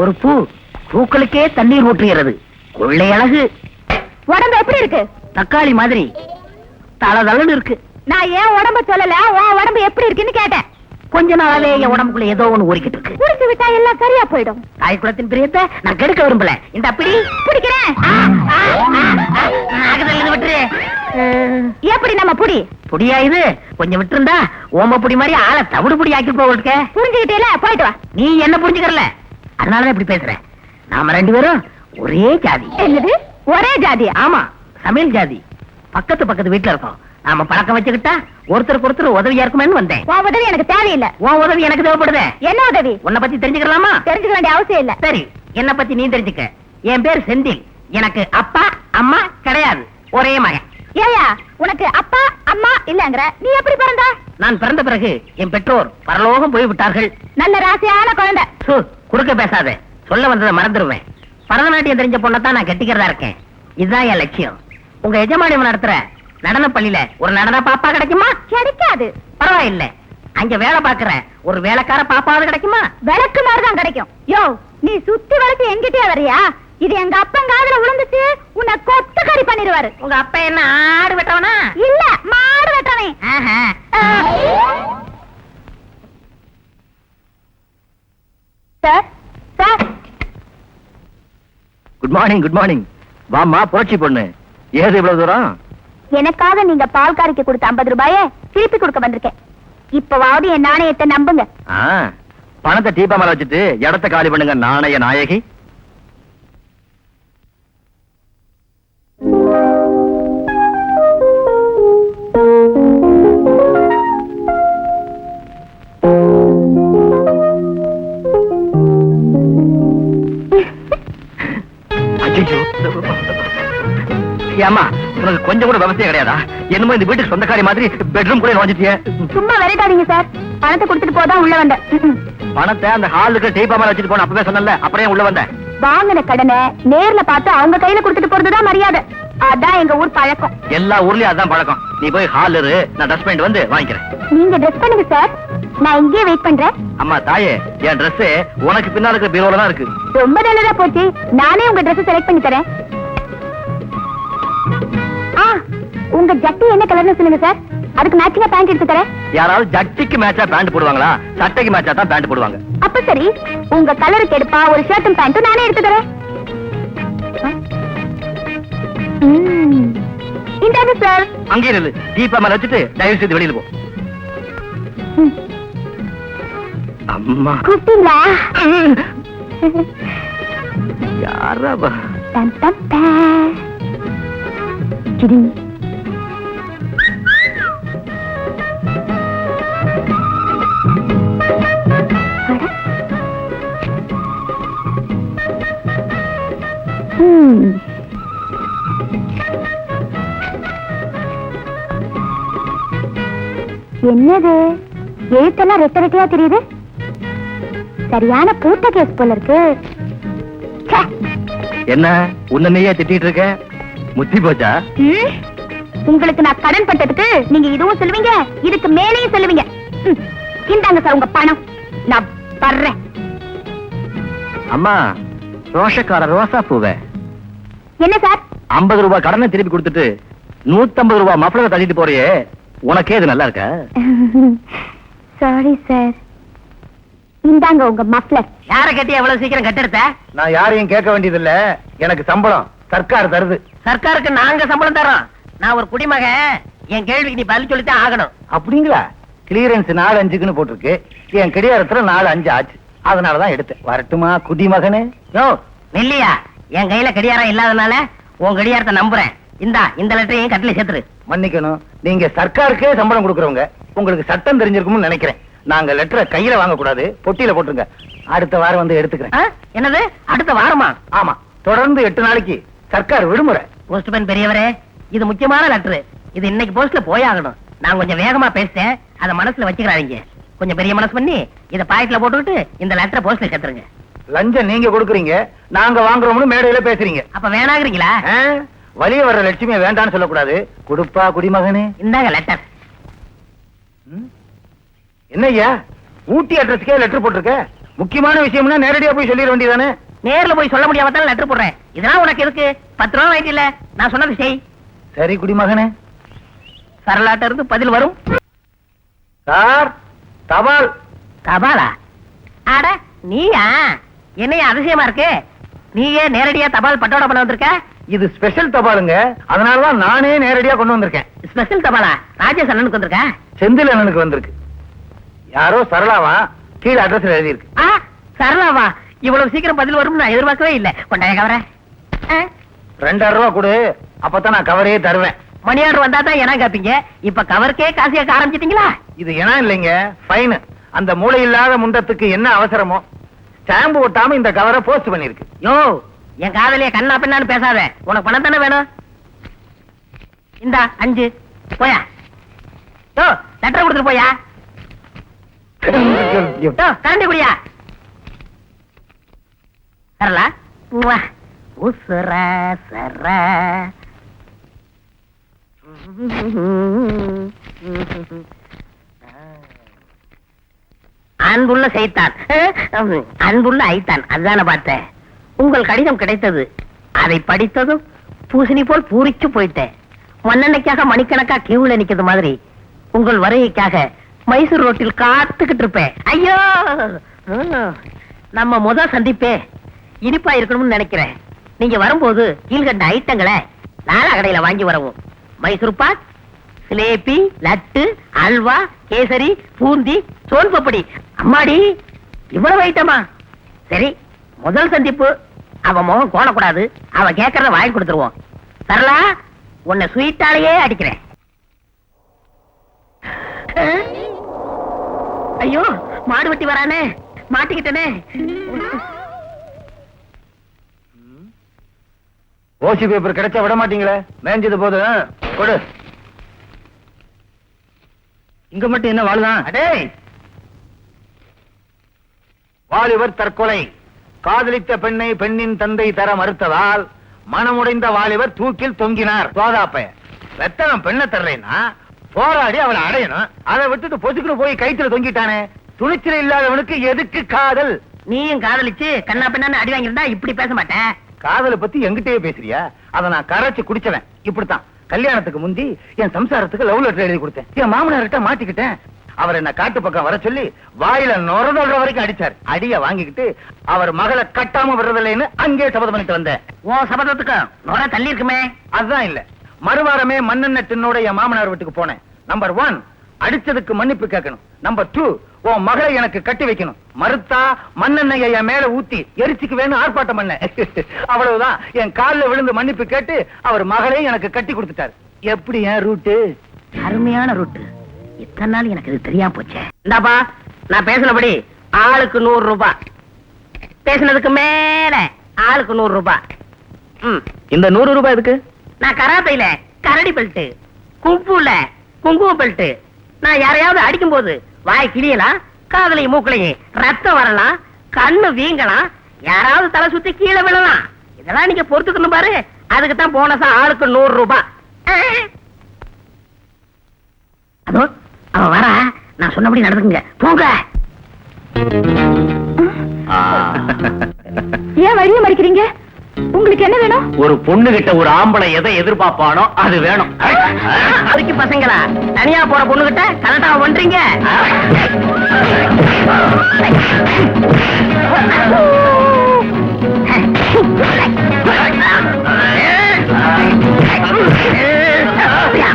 ஒரு பூ பூக்களுக்கே தண்ணீர் ஊற்றுகிறது. கொள்ளை அழகு உடம்பு எப்படி இருக்கு? தக்காளி மாதிரி. தளதளன்னு இருக்கு. நான் ஏன் உடம்ப சொல்லல? உன் உடம்பு எப்படி இருக்குன்னு கேட்டேன். கொஞ்ச நாளாவே என் உடம்புக்குள்ள ஏதோ ஒண்ணு ஊறிக்கிட்டு இருக்கு. குடிச்சு விட்டா எல்லாம் சரியா போயிடும். தாய் குலத்தின் பிரியத்தை நான் கெடுக்க விரும்பல. இந்த அப்படி. பிடிக்கிறேன். விட்டுரு. எப்படி நம்ம புடி? புடியா இது? கொஞ்சம் விட்டுருந்தா ஓம புடி மாதிரி ஆளை தவிடு புடி ஆக்கி போவதுக்க புரிஞ்சுக்கிட்டேல? போயிட்டு வா. நீ என்ன புரிஞ்சுக்கறல? அதனாலதான் இப்படி பேசுற நாம ரெண்டு பேரும் ஒரே ஜாதி. என்னது? ஒரே ஜாதியா ஆமா சமையல் ஜாதி. பக்கத்து பக்கத்து வீட்டுல இருக்கோம். நாம பழக்கம் வச்சுக்கிட்டா ஒருத்தருக்கு ஒருத்தர் உதவியா இருக்குமேன்னு வந்தேன். உன் உதவி எனக்கு தேவையில்லை. உன் உதவி எனக்கு தேவைப்படுதே. என்ன உதவி? உன்னை பத்தி தெரிஞ்சுக்கலாமா? தெரிஞ்சுக்க வேண்டிய அவசியம் இல்ல. சரி என்ன பத்தி நீ தெரிஞ்சுக்க. என் பேர் செந்தில். எனக்கு அப்பா அம்மா கிடையாது. ஒரே மகன். ஏயா உனக்கு அப்பா அம்மா இல்லங்கற நீ எப்படி பிறந்த? நான் பிறந்த பிறகு என் பெற்றோர் பரலோகம் போய் விட்டார்கள் நல்ல ராசியான குழந்தை. குறுக்க பேசாத. சொல்ல வந்ததை மறந்துடுவேன் பரதநாட்டியம் தெரிஞ்ச பொண்ணத்தான் நான் கட்டிக்கிறதா இருக்கேன். இதுதான் என் லட்சியம். உங்க எஜமானி நடத்துற நடன பள்ளியில ஒரு நடன பாப்பா கிடைக்குமா? கிடைக்காது. பரவாயில்ல. அங்க வேலை பாக்குற ஒரு வேலைக்கார பாப்பாவது கிடைக்குமா? விளக்கு மாதிரிதான் கிடைக்கும். யோ நீ சுத்தி வளைச்சு எங்கிட்டே வரியா இது எங்க அப்பன் காதுல விழுந்துச்சு உன்னை கொத்து கறி பண்ணிடுவாரு. உங்க அப்பா என்ன ஆடு வெட்டவனா? இல்ல மாடு வெட்டவன். Sir. Sir. Good morning good morning வாம்மா புரட்சி பொண்ணு. ஏது இவ்வளவு தூரம்? எனக்காக நீங்க பால்காரிக்கு கொடுத்த 50 ரூபாய திருப்பி கொடுக்க வந்திருக்கேன். இப்பவாவது என் நாணயத்தை நம்புங்க. பணத்தை டீப்பா மேல வச்சுட்டு இடத்த காலி பண்ணுங்க நாணய நாயகி. ஏம்மா உனக்கு கொஞ்சம் கூட விவசாயம் கிடையாதா? என்னமோ இந்த வீட்டுக்கு சொந்தக்காரி மாதிரி பெட்ரூம் கூட நுழைஞ்சிட்டியே சும்மா விளையாடாதீங்க சார் பணத்தை கொடுத்துட்டு போதான் உள்ள வந்தேன். பணத்தை அந்த ஹாலுக்கு டீப்பா மேல வச்சுட்டு போன அப்பவே சொன்னல அப்புறம் உள்ள வந்தேன் வாங்கின கடனை நேர்ல பார்த்து அவங்க கையில கொடுத்துட்டு போறதுதான் மரியாதை. அதான் எங்க ஊர் பழக்கம். எல்லா ஊர்லயும் அதான் பழக்கம். நீ போய் ஹால் இரு நான் ட்ரெஸ் பண்ணிட்டு வந்து வாங்கிக்கிறேன். நீங்க ட்ரெஸ் பண்ணுங்க சார் நான் இங்கேயே வெயிட் பண்றேன். அம்மா தாயே என் Dress உனக்கு பின்னால இருக்கிற பீரோல தான் இருக்கு. ரொம்ப நல்லதா போச்சு. நானே உங்க Dress செலக்ட் பண்ணி தரேன். உங்க ஜட்டி என்ன கலர்னு சொல்லுங்க சார் அதுக்கு மேட்சிங்கா பேண்ட் எடுத்து தரேன். யாராவது ஜட்டிக்கு மேட்சா பேண்ட் போடுவாங்களா? சட்டைக்கு மேட்சா தான் பேண்ட் போடுவாங்க. அப்ப சரி உங்க கலருக்கு எடுப்பா ஒரு ஷர்ட்டும் பேண்ட்டும் நானே எடுத்து தரேன். இந்தாங்க சார் அங்கேயே நில்லு. தீபா மேல வச்சுட்டு தயவு செய்து வெளியில போ. அம்மா. கூப்பிட்டீங்களா? யாரா அவ? என்னது? எழுத்தெல்லாம் ரெட்ட ரெட்டையா தெரியுது? சரியான பூட்ட கேஸ் போல இருக்கு. என்ன? உன்னையே திட்டிட்டு இருக்க? முத்தி போச்சா? ம்? உங்களுக்கு நான் கடன் பட்டதுக்கு நீங்க இதுவும் சொல்லுவீங்க இதுக்கு மேலேயும் சொல்லுவீங்க. ம். இந்தாங்க சார் உங்க பணம். நான் வர்றேன். அம்மா ரோஷக்கார ரோசா பூவே. என்ன சார்? ஐம்பது ரூபாய் கடனை திருப்பி கொடுத்துட்டு நூத்தம்பது ரூபாய் மஃப்ளரை தள்ளிட்டு போறியே. உனக்கே இது நல்லா இருக்கா? Sorry sir. இந்தாங்க உங்க மஃப்ளர். யார கட்டி எவ்வளவு சீக்கிரம் கட்டெடுத்த? நான் யாரையும் கேட்க வேண்டியதில்ல. எனக்கு சம்பளம். சர்க்கார் தருது. சர்க்காருக்கு நாங்க சம்பளம் தரோம் நான் ஒரு குடிமகன் என் கேள்விக்கு நீ பதில் சொல்லித்தான் ஆகணும். அப்படிங்களா? கிளியரன்ஸ் நாலு அஞ்சுக்குன்னு போட்டிருக்கு. என் கடிகாரத்துல நாலு அஞ்சு ஆச்சு. அதனாலதான் எடுத்தேன். வரட்டுமா குடிமகனே? யோ நெல்லியா என் கையில கடியாரம் இல்லாதனால உன் கடியாரத்தை நம்புறேன். இந்தா இந்த லெட்டரையும் கட்டில சேர்த்துரு. மன்னிக்கணும். நீங்க சர்க்காருக்கே சம்பளம் கொடுக்கறவங்க. உங்களுக்கு சட்டம் தெரிஞ்சிருக்கும்னு நினைக்கிறேன். நாங்க லெட்டரை கையில வாங்க கூடாது பொட்டியில போட்டுருங்க. அடுத்த வாரம் வந்து எடுத்துக்கிறேன்? என்னது? அடுத்த வாரமா? ஆமா. தொடர்ந்து எட்டு நாளைக்கு. சர்க்கார் விடுமுறை. போஸ்ட்மேன் பெரியவரே இது முக்கியமான லெட்டர் இது இன்னைக்கு போஸ்ட்ல போயாகணும். நான் கொஞ்சம் வேகமா பேசிட்டேன். அத மனசுல வச்சுக்கிறாங்க கொஞ்சம் பெரிய மனசு பண்ணி இத பாக்கெட்ல போட்டுவிட்டு இந்த லெட்டரை போஸ்ட்ல சேர்த்துருங்க. லஞ்சம் நீங்க கொடுக்குறீங்க. நாங்க வாங்குறோம்னு மேடையில பேசுறீங்க. அப்ப வேணாங்கிறீங்களா? ஆ? வலிய வர்ற லட்சுமியை வேண்டாம்னு சொல்லக்கூடாது. கொடுப்பா குடிமகனே. இந்தாங்க லெட்டர்? என்னய்யா? ஊட்டி அட்ரஸ்க்கே லெட்டர் போட்டிருக்க? முக்கியமான விஷயம்னா நேரடியா போய் சொல்லிட வேண்டியதானே நேர்ல போய் சொல்ல முடியாம லெட்டர் போடுறேன். இதெல்லாம் உனக்கு எதுக்கு? பத்து ரூபா வாங்கிட்டு இல்ல நான் சொன்னது செய். சரி குடிமகனே சரளாட்ட இருந்து பதில் வரும். சார் தபால். தபாலா? அட நீயா? என்னைய அதிசயமா இருக்கு? நீயே நேரடியா தபால் பட்டோட பண்ண வந்திருக்க? இது ஸ்பெஷல் தபாலுங்க. அதனாலதான் நானே நேரடியா கொண்டு வந்திருக்கேன். ஸ்பெஷல் தபாலா? ராஜேஷ் அண்ணனுக்கு வந்திருக்க? செந்தில் அண்ணனுக்கு வந்திருக்கு. யாரோ சரளாவா? கீழே அட்ரஸ் எழுதியிருக்கு. சரளாவா? இவ்வளவு சீக்கிரம் பதில் வரும்னு நான் எதிர்பார்க்கவே இல்ல. கொண்டாய கவர? ரெண்டாயிரம் ரூபா கொடு. அப்பதான் நான் கவரையே தருவேன். மணி ஆர்டர் வந்தா தான் என்ன கேப்பீங்க? இப்ப கவருக்கே காசு கேட்க ஆரம்பிச்சிட்டீங்களா? இது ஏன்னா இல்லைங்க? ஃபைன் அந்த மூளை இல்லாத முண்டத்துக்கு என்ன அவசரமோ? ஸ்டாம்பு ஒட்டாம இந்த கவரை போஸ்ட் பண்ணிருக்கு. யோ என் காதலிய கண்ணா பின்னான்னு பேசாத. உனக்கு பணம் தானே வேணும்? இந்தா அஞ்சு. போயா. லெட்டர் கொடுத்துட்டு போயா. கரண்டி குடியா. சரலா உசுர சர அன்புள்ள செய்தான் அன்புள்ள ஐத்தான். அதுதான பார்த்தேன். உங்கள் கடிதம் கிடைத்தது. அதை படித்ததும் பூசணி போல் பூரிச்சு போயிட்டேன். மண்ணெண்ணைக்காக மணிக்கணக்கா கியூல நிக்கிறது மாதிரி. உங்கள் வருகைக்காக மைசூர் ரோட்டில் காத்துக்கிட்டு இருப்பேன். ஐயோ! நம்ம முத சந்திப்பே. இனிப்பா இருக்கணும்னு நினைக்கிறேன். நீங்க வரும்போது கீழ்கண்ட ஐட்டங்களை லாலா கடையில வாங்கி வரவும். மைசூர் பாக் சிலேபி லட்டு அல்வா கேசரி பூந்தி சோன் பப்படி அம்மாடி இவ்வளவு ஐட்டமா? சரி முதல் சந்திப்பு. அவ முகம் கோணக்கூடாது. அவ கேட்கறத வாங்கி கொடுத்துருவோம். சரளா உன்னை ஸ்வீட்டாலேயே அடிக்கிறேன். ஐயோ மாடு வெட்டி வரானே. மாட்டிக்கிட்டனே. ஓசி பேப்பர் கிடைச்சா விட மாட்டீங்களே? மேஞ்சது போது கொடு. இங்க மட்டும் என்ன வாழுதான் அடே! வாலிபர் தற்கொலை. காதலித்த பெண்ணை பெண்ணின் தந்தை தர மறுத்ததால் மனமுடைந்த வாலிபர் தூக்கில் தொங்கினார். சோதாப்ப வெத்தனம் பெண்ணை தர்றேன்னா போராடி அவளை அடையணும். அதை விட்டுட்டு பொசுக்குன்னு போய் கைத்துல தொங்கிட்டானே. துணிச்சல் இல்லாதவனுக்கு எதுக்கு காதல்? நீயும் காதலிச்சு கண்ணா பின்னான்னு அடி வாங்கியிருந்தா இப்படி பேச மாட்டேன். காதலை பத்தி எங்கிட்டயே பேசுறியா? அத நான் கரைச்சு குடிச்சவன். இப்படித்தான். கல்யாணத்துக்கு முந்தி என் சம்சாரத்துக்கு லவ் லெட்டர் எழுதி கொடுத்தேன். என் மாமனார்கிட்ட மாட்டிக்கிட்டேன். அவர் என்ன காட்டு பக்கம் வர சொல்லி வாயில நுரதொல்ற வரைக்கும் அடிச்சார். அடிய வாங்கிக்கிட்டு அவர் மகளை கட்டாம விடுறதில்லைன்னு அங்கே சபதம் பண்ணிட்டு வந்தேன். ஓ சபதத்துக்கு நுர தள்ளி இருக்குமே அதுதான் இல்ல. மறுவாரமே மண்ணெண்ண டின்னோட என் மாமனார் வீட்டுக்கு போனேன். நம்பர் ஒன் அடிச்சதுக்கு மன்னிப்பு கேட்கணும். நம்பர் டூ உன் மகளை எனக்கு கட்டி வைக்கணும். மறுத்தா மண்ணெண்ணெயை என் மேல ஊத்தி எரிச்சுக்கு வேணும் ஆர்ப்பாட்டம் பண்ண. அவ்வளவுதான். என் கால்ல விழுந்து மன்னிப்பு கேட்டு அவர் மகளை எனக்கு கட்டி கொடுத்துட்டார். எப்படி என் ரூட்டு? அருமையான ரூட்டு. இத்தனை நாள் எனக்கு இது தெரியாம போச்சே. இந்தாப்பா நான் பேசினபடி ஆளுக்கு நூறு ரூபாய் பேசினதுக்கு மேல ஆளுக்கு நூறு ரூபாய் இந்த நூறு ரூபாய் எதுக்கு? நான் கராத்தையில கரடி பெல்ட் கும்புல குங்கும பெல்ட் நான் யாரையாவது அடிக்கும் போது வாய் கிளியலாம் காதலையும் மூக்கலையும் ரத்தம் வரலாம் கண்ணு வீங்கலாம் யாராவது தலை சுத்தி கீழே விழலாம். இதெல்லாம் நீங்க பொறுத்துக்கணும் பாரு. அதுக்கு தான் போனஸா ஆளுக்கு நூறு ரூபாய். அதோ அவன் வரா. நான் சொன்னபடி நடந்துக்குங்க. போங்க. ஏன் வழிய மறிக்கிறீங்க? உங்களுக்கு என்ன வேணும் ஒரு பொண்ணு கிட்ட ஒரு ஆம்பளை எதை எதிர்பார்ப்பானோ அது வேணும் அதுக்கு பசங்களா தனியா போற பொண்ணுகிட்ட கரெக்டா பண்றீங்க மியா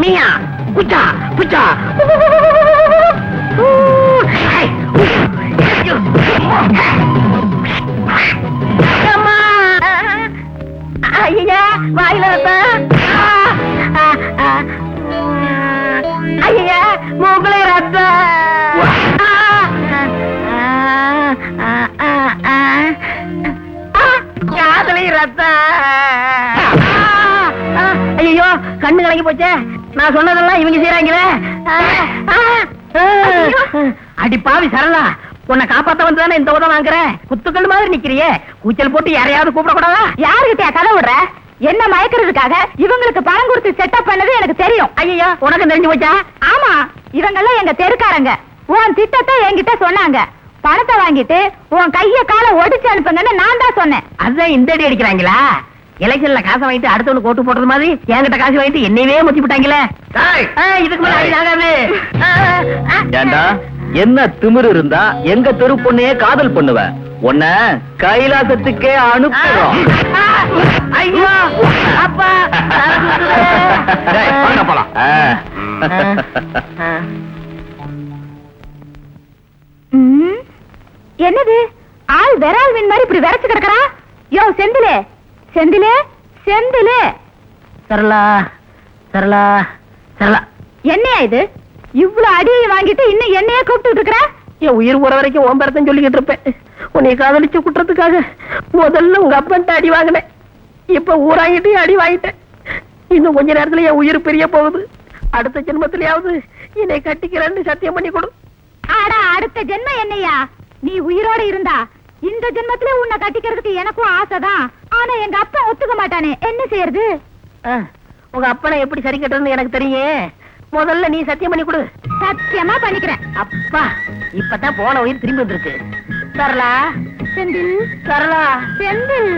மியா குச்சா குச்சா அம்மா ஐயா காதலி ரத்தம் ஐயோ கண்ணு கலங்கி போச்சே. நான் சொன்னதெல்லாம் இவங்க செய்யறாங்களே அடி பாவி சரளா உன்னை காப்பாத்த வந்துதானே இந்த உதவ வாங்குறேன் குத்துக்கள் மாதிரி நிக்கிறியே. கூச்சல் போட்டு யாரையாவது கூப்பிடக்கூடாதா? யாருகிட்டயா கதை விடுற? என்ன மயக்கிறதுக்காக இவங்களுக்கு பணம் கொடுத்து செட்டப் பண்ணது எனக்கு தெரியும். ஐயா உனக்கு தெரிஞ்சு போச்சா? ஆமா இவங்கெல்லாம் எங்க தெருக்காரங்க. உன் திட்டத்தை என்கிட்ட சொன்னாங்க. பணத்தை வாங்கிட்டு உன் கைய காலை ஒடிச்சு அனுப்புங்கன்னு நான் தான் சொன்னேன். அதான் இந்த அடி அடிக்கிறாங்களா? எலெக்ஷன்ல காசை வாங்கிட்டு அடுத்தவனுக்கு ஓட்டு போடுறது மாதிரி என்கிட்ட காசு வாங்கிட்டு என்னையவே முத்தி விட்டாங்களே? இதுக்கு மேல அடி ஆகாது. ஏண்டா? என்ன திமிரு இருந்தா எங்க தெரு பொண்ணையே காதல் பண்ணுவ? உன்ன கைலாசத்துக்கே அனுப்புறோம். ஐயோ அப்பா போலாம். ஆ. என்னது? ஆள் விரால் மீன் மாதிரி இப்படி விரைச்சு கிடக்குறா? யோ செந்திலே செந்திலே செந்திலே. சரளா சரளா சரளா. என்னையா இது? இவ்ளோ அடியை வாங்கிட்டு இன்னும் என்னையே கூப்பிட்டு இருக்கிற? என் உயிர் போற வரைக்கும் உன் பேரத்தான் சொல்லிக்கிட்டு இருப்பேன். உன்னை காதலிச்சு குட்டுறதுக்காக முதல்ல உங்க அப்பன்ட்ட அடி வாங்கினேன். இப்ப ஊராங்கிட்டு அடி வாங்கிட்டேன். இன்னும் கொஞ்ச நேரத்துல என் உயிர் பிரிய போகுது. அடுத்த ஜென்மத்திலயாவது என்னை கட்டிக்கிறேன்னு சத்தியம் பண்ணி கொடு. ஆடா அடுத்த ஜென்மம் என்னையா? நீ உயிரோட இருந்தா இந்த ஜென்மத்திலே உன்னை கட்டிக்கிறதுக்கு எனக்கும் ஆசைதான். ஆனா எங்க அப்பா ஒத்துக்க மாட்டானே. என்ன செய்யறது? உங்க அப்பனை எப்படி சரி கட்டுறதுன்னு எனக்கு தெரியும். முதல்ல நீ சத்தியம் பண்ணி கொடு. சத்தியமா பண்ணிக்கிறேன். அப்பா இப்பதான் போன உயிர் திரும்பி வந்திருக்கு. சரளா? செந்தில்? சரளா? செந்தில்?